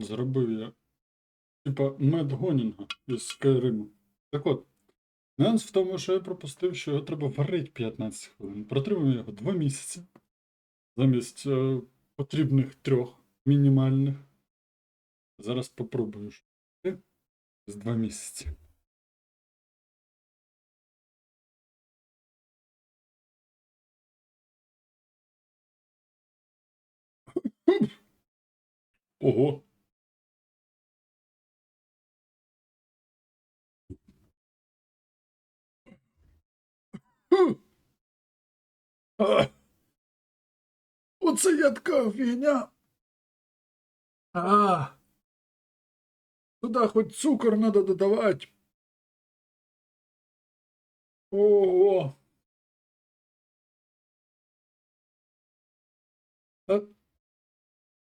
Зробив я. Типа медгонінга із Скайриму. Так от. Нюанс в тому, що я пропустив, що його треба варити 15 хвилин. Протримав його 2 місяці. Замість е, потрібних трьох мінімальних. Зараз попробую з 2 місяці. Ого. Оце я така фігня. А. Туда хоч цукор надо додавати. Ого. Та